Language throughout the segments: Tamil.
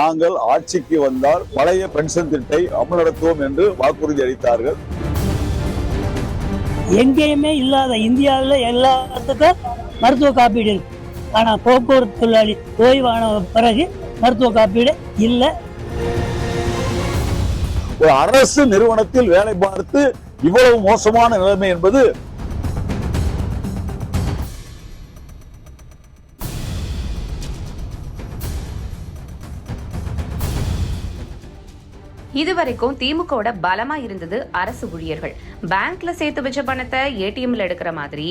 நாங்கள் ஆட்சிக்கு வந்தால் பழைய பென்ஷன் திட்டை அமல்படுத்துவோம் என்று வாக்குறுதி அளித்தார்கள். எங்கேயுமே இல்லாத இந்தியாவில் எல்லாத்துக்கும் மருத்துவ காப்பீடு இருக்கு. ஆனால் போக்குவரத்து தொழிலாளி ஓய்வான பிறகு மருத்துவ காப்பீடு இல்லை. ஒரு அரசு நிறுவனத்தில் வேலை பார்த்து இவ்வளவு மோசமான நிலைமை என்பது இதுவரைக்கும் திமுகவோட பலமா இருந்தது அரசு ஊழியர்கள். பேங்க்ல சேர்த்து வச்ச பணத்தை ஏடிஎம்ல எடுக்கிற மாதிரி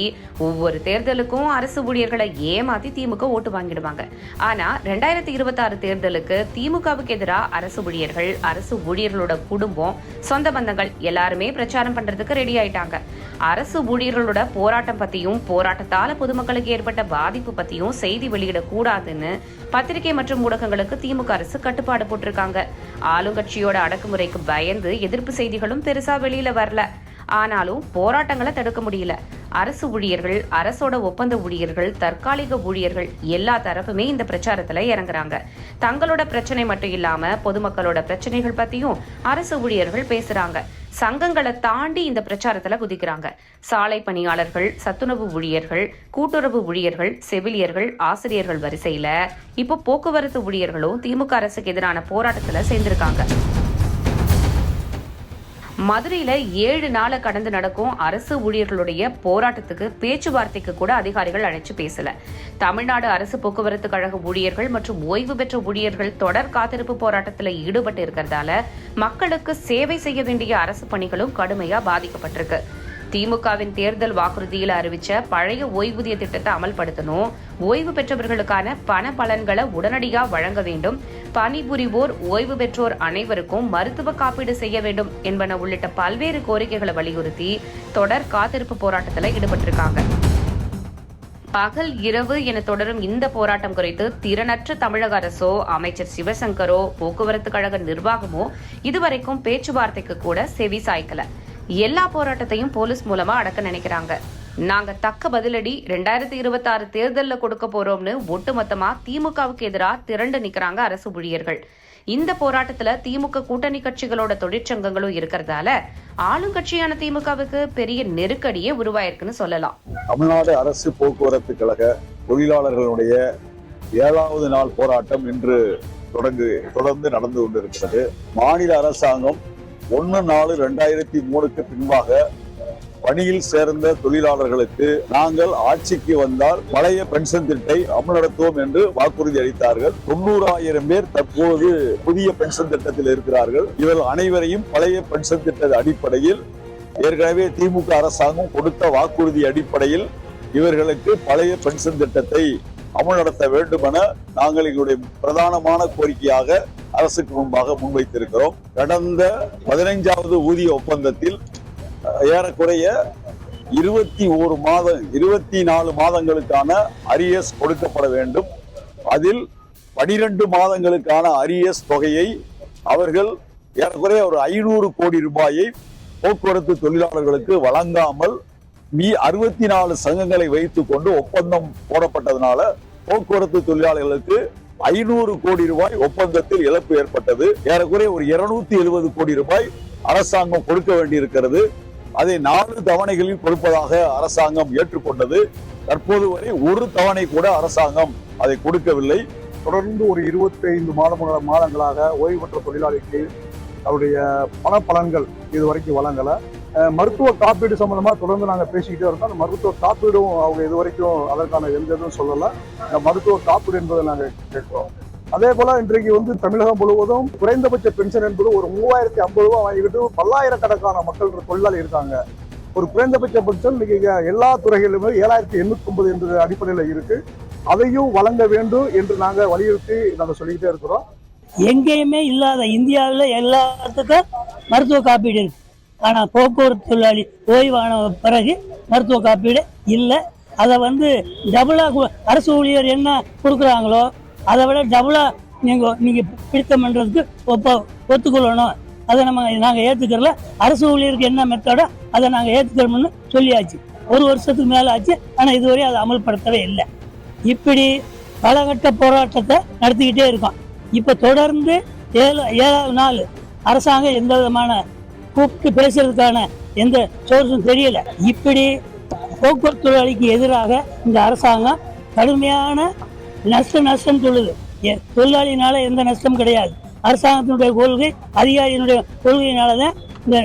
ஒவ்வொரு தேர்தலுக்கும் அரசு ஊழியர்களை ஏமாத்தி திமுக ஓட்டு வாங்கிடுவாங்க. ஆனா ரெண்டாயிரத்தி இருபத்தி ஆறு தேர்தலுக்கு திமுகவுக்கு எதிராக அரசு ஊழியர்கள் அரசு ஊழியர்களோட குடும்பம் சொந்த பந்தங்கள் எல்லாருமே பிரச்சாரம் பண்றதுக்கு ரெடி ஆயிட்டாங்க. அரசு ஊழியர்களோட போராட்டம் பத்தியும் போராட்டத்தால பொதுமக்களுக்கு ஏற்பட்ட பாதிப்பு பத்தியும் செய்தி வெளியிடக்கூடாதுன்னு பத்திரிகை மற்றும் ஊடகங்களுக்கு திமுக அரசு கட்டுப்பாடு போட்டிருக்காங்க. ஆளுங்கட்சியோட அடக்குமுறைக்கு பயந்து எதிர்ப்பு செய்திகளும் பெருசா வெளியில வரல. ஆனாலும் போராட்டங்களை தடுக்க முடியல. அரசு ஊழியர்கள் அரசோட ஒப்பந்த ஊழியர்கள் தற்காலிக ஊழியர்கள் எல்லா தரப்புமே இந்த பிரச்சாரத்துல இறங்குறாங்க. தங்களோட பிரச்சனை மட்டும் இல்லாம பொதுமக்களோட பிரச்சனைகள் பத்தியும் அரசு ஊழியர்கள் பேசுறாங்க. சங்கங்களை தாண்டி இந்த பிரச்சாரத்துல குதிக்கிறாங்க. சாலை பணியாளர்கள் சத்துணவு ஊழியர்கள் கூட்டுறவு ஊழியர்கள் செவிலியர்கள் ஆசிரியர்கள் வரிசையில இப்போ போக்குவரத்து ஊழியர்களும் திமுக அரசுக்கு எதிரான போராட்டத்துல சேர்ந்திருக்காங்க. மதுரையில் ஏழு நாளை கடந்து நடக்கும் அரசு ஊழியர்களுடைய போராட்டத்துக்கு பேச்சுவார்த்தைக்கு கூட அதிகாரிகள் அழைச்சு பேசல. தமிழ்நாடு அரசு போக்குவரத்து கழக ஊழியர்கள் மற்றும் ஓய்வு பெற்ற ஊழியர்கள் தொடர் காத்திருப்பு போராட்டத்தில் ஈடுபட்டு இருக்கிறதால மக்களுக்கு சேவை செய்ய வேண்டிய அரசு பணிகளும் கடுமையா பாதிக்கப்பட்டிருக்கு. திமுகவின் தேர்தல் வாக்குறுதியில் அறிவிச்ச பழைய ஓய்வூதிய திட்டத்தை அமல்படுத்தணும். ஓய்வு பெற்றவர்களுக்கான பண பலன்களை உடனடியாக வழங்க வேண்டும். பணிபுரிவோர் ஓய்வு பெற்றோர் அனைவருக்கும் மருத்துவ காப்பீடு செய்ய வேண்டும் என்பன உள்ளிட்ட பல்வேறு கோரிக்கைகளை வலியுறுத்தி தொடர் காத்திருப்பு போராட்டத்தில் ஈடுபட்டிருக்காங்க. பகல் இரவு என தொடரும் இந்த போராட்டம் குறித்து திறனற்ற தமிழக அரசோ அமைச்சர் சிவசங்கரோ போக்குவரத்து கழக நிர்வாகமோ இதுவரைக்கும் பேச்சுவார்த்தைக்கு கூட செவி சாய்க்கல. எல்லா போராட்டத்தையும் போலீஸ் மூலமா அடக்க நினைக்கிறாங்க. நாங்க தக்க பதிலடி ரெண்டாயிரத்தி இருபத்தி ஆறு தேர்தல்ல கொடுக்க போறோம்னு ஒட்டுமொத்தமா திமுகவுக்கு எதிராக திரண்டு நிக்கிறாங்க அரசு ஊழியர்கள். இந்த போராட்டத்துல திமுக கூட்டணி கட்சிகளோட தொழிற்சங்கங்களும் இருக்கிறதால ஆளுங்கட்சியான திமுகவுக்கு பெரிய நெருக்கடியே உருவாயிருக்குன்னு சொல்லலாம். தமிழ்நாடு அரசு போக்குவரத்து கழக தொழிலாளர்களுடைய ஏழாவது நாள் போராட்டம் இன்று தொடங்கு தொடர்ந்து நடந்து கொண்டிருக்கிறது. மாநில அரசாங்கம் ஒன்று நாலு ரெண்டாயிரத்தி மூணுக்கு பின்பாக பணியில் சேர்ந்த தொழிலாளர்களுக்கு நாங்கள் ஆட்சிக்கு வந்தால் பழைய பென்ஷன் திட்டத்தை அமல் நடத்துவோம் என்று வாக்குறுதி அளித்தார்கள். தொண்ணூறாயிரம் பேர் தற்போது புதிய பென்ஷன் திட்டத்தில் இருக்கிறார்கள். இவர்கள் அனைவரையும் பழைய பென்ஷன் திட்ட அடிப்படையில் ஏற்கனவே திமுக அரசாங்கம் கொடுத்த வாக்குறுதி அடிப்படையில் இவர்களுக்கு பழைய பென்ஷன் திட்டத்தை அமல்படுத்த வேண்டும் என நாங்கள் எங்களுடைய பிரதானமான கோரிக்கையாக அரசுக்கு முன்பாக முன்வைத்திருக்கிறோம். கடந்த பதினைஞ்சாவது ஊதிய ஒப்பந்தத்தில் ஏறக்குறைய இருபத்தி ஒரு மாதம் இருபத்தி நாலு மாதங்களுக்கான அரியஸ் கொடுக்கப்பட வேண்டும். அதில் பனிரெண்டு மாதங்களுக்கான அரியஸ் தொகையை அவர்கள் ஏறக்குறைய ஒரு ஐநூறு கோடி ரூபாயை போக்குவரத்து தொழிலாளர்களுக்கு வழங்காமல் மீ அறுபத்தி நாலு சங்கங்களை வைத்துக்கொண்டு ஒப்பந்தம் போடப்பட்டதுனால போக்குவரத்து தொழிலாளர்களுக்கு ஐநூறு கோடி ரூபாய் ஒப்பந்தத்தில் இழப்பு ஏற்பட்டது. ஏறக்குறைய ஒரு இருநூத்தி எழுபது கோடி ரூபாய் அரசாங்கம் கொடுக்க வேண்டியிருக்கிறது. அதை நாலு தவணைகளில் கொடுப்பதாக அரசாங்கம் ஏற்றுக்கொண்டது. தற்போது வரை ஒரு தவணை கூட அரசாங்கம் அதை கொடுக்கவில்லை. தொடர்ந்து ஒரு இருபத்தைந்து மாதம் மாதங்களாக ஓய்வு பெற்ற தொழிலாளிக்கு அவருடைய பண பலன்கள் இதுவரைக்கும் வழங்கலை. மருத்துவ காப்பீடு சம்மந்தமாக தொடர்ந்து நாங்கள் பேசிக்கிட்டே இருக்கோம். அந்த மருத்துவ காப்பீடும் அவங்க இது வரைக்கும் அதற்கான எந்த இதுவும் சொல்லலை. இந்த மருத்துவ காப்பீடு என்பதை நாங்கள் கேட்குறோம். அதே போல இன்றைக்கு வந்து தமிழகம் முழுவதும் குறைந்தபட்ச பென்ஷன் என்பது ஒரு மூவாயிரத்தி ஐம்பது ரூபா வாங்கிக்கிட்டு பல்லாயிரக்கணக்கான மக்கள் தொழிலாளி இருக்காங்க. ஒரு குறைந்தபட்ச பென்ஷன் இன்னைக்கு எல்லா துறைகளிலுமே ஏழாயிரத்தி எண்ணூத்தி ஒன்பது என்ற அடிப்படையில் இருக்கு. அதையும் வழங்க வேண்டும் என்று நாங்க வலியுறுத்தி நாங்க சொல்லிக்கிட்டே இருக்கிறோம். எங்கேயுமே இல்லாத இந்தியாவில் எல்லாத்துக்கும் மருத்துவ காப்பீடு இருக்கு. ஆனால் போக்குவரத்து தொழிலாளி ஓய்வான பிறகு மருத்துவ காப்பீடு இல்லை. அதை வந்து டபுளாக அரசு ஊழியர் என்ன கொடுக்குறாங்களோ அதை விட டபுளாக நீங்கள் நீங்கள் பிடித்தம் ஒப்ப ஒத்துக்கொள்ளணும். அதை நம்ம நாங்கள் ஏற்றுக்கிறல அரசு ஊழியருக்கு என்ன மெத்தடோ அதை நாங்கள் ஏற்றுக்கிறோம்னு சொல்லியாச்சு. ஒரு வருஷத்துக்கு மேலே ஆச்சு. ஆனால் இதுவரை அதை அமல்படுத்தவே இல்லை. இப்படி பலகட்ட போராட்டத்தை நடத்திக்கிட்டே இருக்கோம். இப்ப தொடர்ந்து ஏழு ஏழாவது நாள் அரசாங்கம் எந்த விதமான கூப்பிட்டு பேசுறதுக்கான எந்த சோர்ஸும் தெரியல. இப்படி போக்குவரத்து தொழிலாளிக்கு எதிராக இந்த அரசாங்கம் கடுமையான நஷ்டம் நஷ்டம் சொல்லுது. தொழிலாளினால எந்த நஷ்டம் கிடையாது. அரசாங்கத்தினுடைய கொள்கை அதிகாரியினுடைய கொள்கையினாலதான் இந்த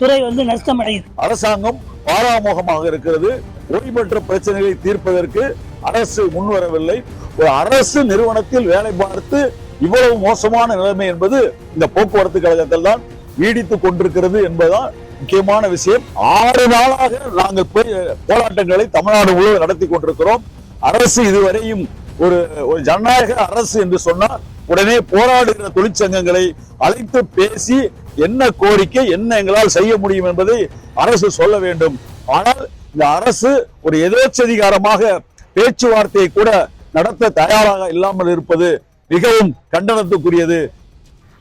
துறை வந்து நஷ்டம் அடையுது அரசாங்கம் பாராமுகமாக இருக்கிறது. ஓய்வற்ற பிரச்சனைகளை தீர்ப்பதற்கு அரசு முன்வரவில்லை. ஒரு அரசு நிறுவனத்தில் வேலை பார்த்து இவ்வளவு மோசமான நிலைமை என்பது இந்த போக்குவரத்து கழகத்தில் தான் நீடித்துக் கொண்டிருக்கிறது என்பதுதான் முக்கியமான விஷயம். ஆறு நாளாக நாங்கள் போய் போராட்டங்களை தமிழ்நாடு முழுவதும் நடத்தி கொண்டிருக்கிறோம். அரசு இதுவரையும் ஒரு ஒரு ஜனநாயக அரசு என்று சொன்னால் உடனே போராடுகிற தொழிற்சங்கங்களை அழைத்து பேசி என்ன கோரிக்கை என்ன எங்களால் செய்ய முடியும் என்பதை அரசு சொல்ல வேண்டும். ஆனால் இந்த அரசு ஒரு எதேச்சதிகாரமாக பேச்சுவார்த்தையை கூட நடத்த தயாராக இல்லாமல் இருப்பது மிகவும் கண்டனத்துக்குரியது.